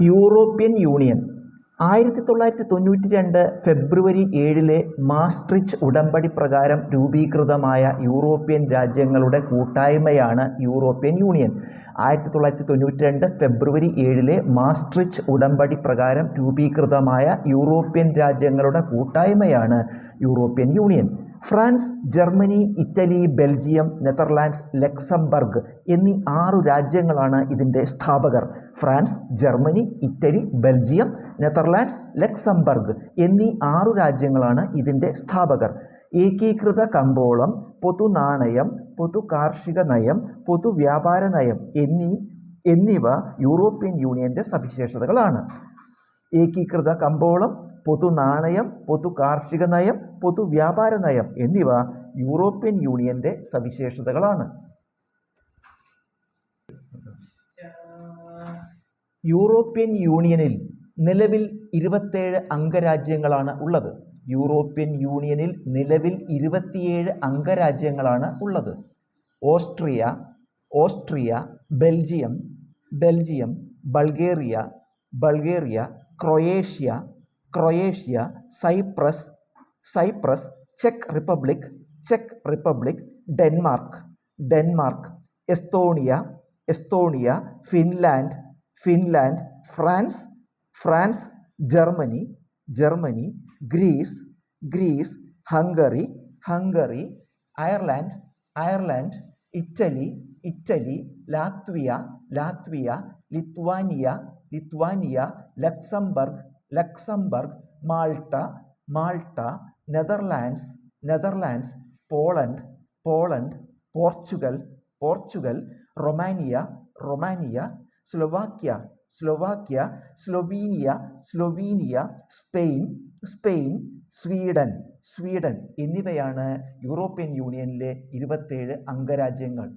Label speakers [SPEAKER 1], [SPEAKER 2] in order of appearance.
[SPEAKER 1] European union. ആയിരത്തി തൊള്ളായിരത്തി തൊണ്ണൂറ്റി രണ്ട് ഫെബ്രുവരി ഏഴിലെ മാസ്ട്രിച്ച് ഉടമ്പടി പ്രകാരം രൂപീകൃതമായ യൂറോപ്യൻ രാജ്യങ്ങളുടെ കൂട്ടായ്മയാണ് യൂറോപ്യൻ യൂണിയൻ. ആയിരത്തി തൊള്ളായിരത്തി തൊണ്ണൂറ്റി രണ്ട് ഫെബ്രുവരി ഏഴിലെ മാസ്ട്രിച്ച് ഉടമ്പടി പ്രകാരം രൂപീകൃതമായ യൂറോപ്യൻ രാജ്യങ്ങളുടെ കൂട്ടായ്മയാണ് European union. France Germany Italy Belgium Netherlands Luxembourg എന്നീ ആറു രാജ്യങ്ങളാണ് ഇതിന്റെ സ്ഥാപകർ. France Germany Italy Belgium Netherlands Luxembourg എന്നീ ആറു രാജ്യങ്ങളാണ് ഇതിന്റെ സ്ഥാപകർ. ഏകീകൃത കമ്പോളം പൊതുനാണയം പൊതു കാർഷിക നയം പൊതു വ്യാപാര നയം എന്നീ എന്നിവ യൂറോപ്യൻ യൂണിയന്റെ സവിശേഷതകളാണ്. ഏകീകൃത കമ്പോളം പൊതുനാണയം പൊതു കാർഷിക നയം പൊതു വ്യാപാര നയം എന്നിവ യൂറോപ്യൻ യൂണിയന്റെ സവിശേഷതകളാണ്. യൂറോപ്യൻ യൂണിയനിൽ നിലവിൽ ഇരുപത്തേഴ് അംഗരാജ്യങ്ങളാണ് ഉള്ളത്. യൂറോപ്യൻ യൂണിയനിൽ നിലവിൽ ഇരുപത്തിയേഴ് അംഗരാജ്യങ്ങളാണ് ഉള്ളത്. Austria Austria Belgium Belgium Bulgaria Bulgaria Croatia Croatia Cyprus Cyprus check republic check republic Denmark Denmark Estonia Estonia Finland Finland France France Germany Germany Greece Greece Hungary Hungary Ireland Ireland Italy Italy Latvia Latvia Lithuania Lithuania Luxembourg Luxembourg Malta Malta Netherlands Netherlands Poland Poland Portugal Portugal Romania Romania Slovakia Slovakia Slovenia Slovenia Spain Spain Sweden Sweden എന്നിവയാണ് European യൂണിയനിലെ ഇരുപത്തേഴ് അംഗരാജ്യങ്ങൾ.